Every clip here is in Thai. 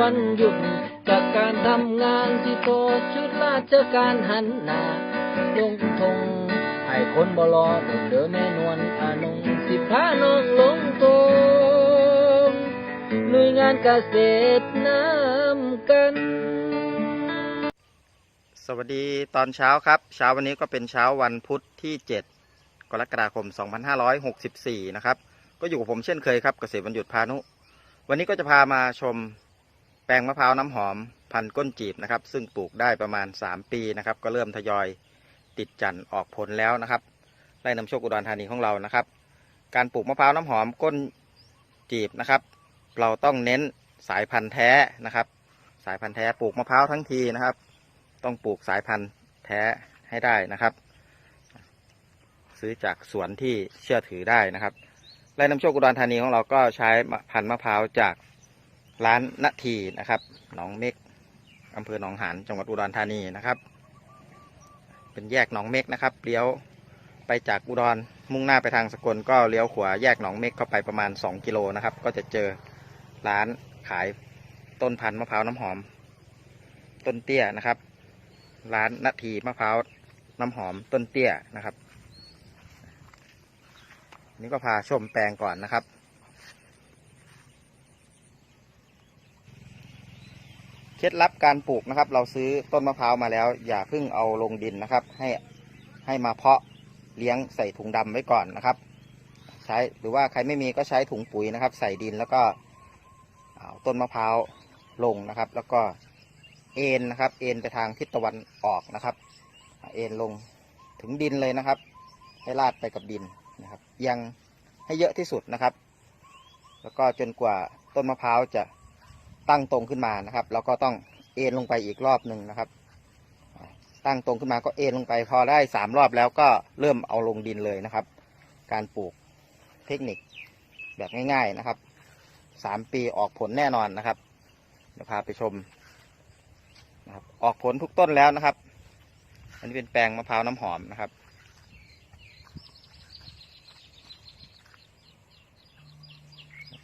วันหยุดจากการทำงานที่โตชุดราชการหันหน้าลงทงให้คนบรอเดินแม่นวลอานงสิพาน้องลงทงหน่วยงานเกษตรน้ำกัน สวัสดีตอนเช้าครับ เช้าวันนี้ก็เป็นเช้าวันพุธที่ 7 กรกฎาคม 2564 นะครับ ก็อยู่กับผมเช่นเคยครับเกษตรบรรยุทธ์พานุวันนี้ก็จะพามาชม แปลงมะพร้าวน้ำหอมพันก้นจีบนะครับ ซึ่งปลูกได้ประมาณ 3 ปีนะครับ ก็เริ่มทยอยติดจันทร์ออกผลแล้วนะครับไร่น้ำโชคอุดรธานีของเรานะครับ การปลูกมะพร้าวน้ำหอมก้นจีบนะครับ เราต้องเน้นสายพันธุ์แท้นะครับ สายพันธุ์แท้ปลูกมะพร้าวทั้งทีนะครับ ต้องปลูกสายพันธุ์แท้ให้ได้นะครับ ซื้อจากสวนที่เชื่อถือได้นะครับไร่น้ำโชคอุดรธานีของเราก็ใช้พันธุ์มะพร้าวจาก ร้านนาทีนะครับ หนองเม็กอำเภอหนองหานจังหวัดอุดรธานีนะครับ เป็นแยกหนองเม็กนะครับเลี้ยวไปจากอุดรมุ่งหน้าไปทางสกลก็เลี้ยวขวาแยกหนองเม็กเข้าไปประมาณ 2 กิโลนะครับ ก็จะเจอร้านขายต้นพันธุ์มะพร้าวน้ำหอม ต้นเตี้ยนะครับ ร้านนาทีมะพร้าวน้ำหอมต้นเตี้ยนะครับ นี่ก็พาชมแปลงก่อนนะครับ เคล็ดลับการปลูกนะครับ เราซื้อต้นมะพร้าวมาแล้ว อย่าเพิ่งเอาลงดินนะครับ ให้ให้มาเพาะเลี้ยงใส่ถุงดำไว้ก่อนนะครับ ใช้หรือว่าใครไม่มีก็ใช้ถุงปุ๋ยนะครับ ใส่ดินแล้วก็เอาต้นมะพร้าวลงนะครับ แล้วก็เอ็นนะครับ เอ็นไปทางทิศตะวันออกนะครับ เอ็นลงถึงดินเลยนะครับ ให้ลาดไปกับดินนะครับ ยังให้เยอะที่สุดนะครับ แล้วก็จนกว่าต้นมะพร้าวจะ ตั้งตรงขึ้นมานะครับ แล้วก็ต้องเอ็นลงไปอีกรอบหนึ่งนะครับ ตั้งตรงขึ้นมาก็เอ็นลงไปพอได้สามรอบแล้วก็เริ่มเอาลงดินเลยนะครับ การปลูกเทคนิคแบบง่าย ๆนะครับสามปีออกผลแน่นอนนะครับเดี๋ยวพาไปชมนะครับออกผลทุกต้นแล้วนะครับ อันนี้เป็นแปลงมะพร้าวน้ำหอมนะครับ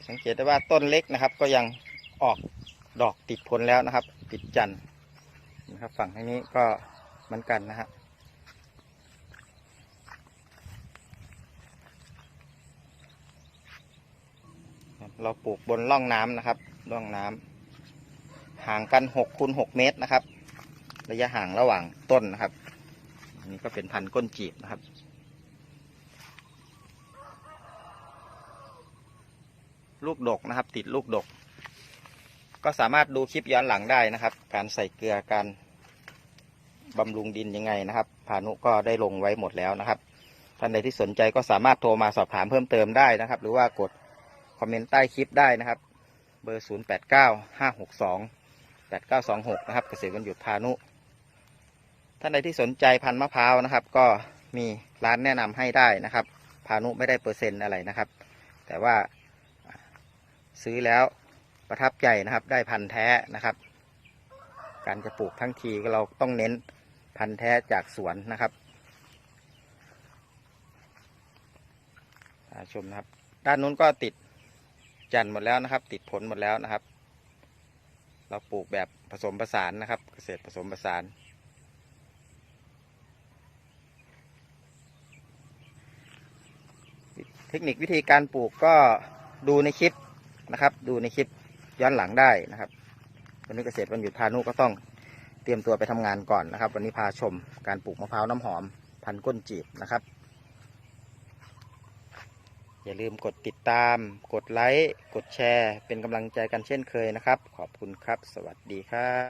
สังเกตได้ว่าต้นเล็กนะครับ ก็ยังออก ดอกติดผลแล้วนะครับ ติดจันทร์นะครับ ฝั่งทางนี้ก็เหมือนกันนะฮะเราปลูกบนร่องน้ำนะครับ ร่องน้ำห่างกันหกคูณหกเมตรนะครับ ระยะห่างระหว่างต้นนะครับอันนี้ก็เป็นพันธุ์ก้นจีบนะครับ ลูกดกนะครับ ติดลูกดก ก็สามารถดูคลิปย้อนหลังได้นะครับ การใส่เกลือการบำรุงดินยังไงนะครับพานุก็ได้ลงไว้หมดแล้วนะครับท่านใดที่สนใจก็สามารถโทรมาสอบถามเพิ่มเติมได้นะครับ หรือว่ากดคอมเมนต์ใต้คลิปได้นะครับ เบอร์ 0 8 9 5 6 2 8 9 2 6 นะครับ เกษตรวันหยุดพานุ ท่านใดที่สนใจพันธุ์มะพร้าวนะครับ ก็มีร้านแนะนำให้ได้นะครับ พานุไม่ได้เปอร์เซ็นต์อะไรนะครับ แต่ว่าซื้อแล้ว ประทับใจนะครับ ได้พันธุ์แท้นะครับ การจะปลูกทั้งทีเราต้องเน้นพันธุ์แท้จากสวนนะครับชมนะครับ ด้านนู้นก็ติดจันทร์หมดแล้วนะครับ ติดผลหมดแล้วนะครับ เราปลูกแบบผสมผสานนะครับ เกษตรผสมผสาน เทคนิควิธีการปลูกก็ดูในคลิปนะครับ ดูในคลิป ย้อนหลังได้นะครับ วันนี้เกษตรวันหยุดพานุก็ต้องเตรียมตัวไปทำงานก่อนนะครับ วันนี้พาชมการปลูกมะพร้าวน้ำหอม พันก้นจีบนะครับ อย่าลืมกดติดตาม กดไลค์ กดแชร์ เป็นกำลังใจกันเช่นเคยนะครับ ขอบคุณครับ สวัสดีครับ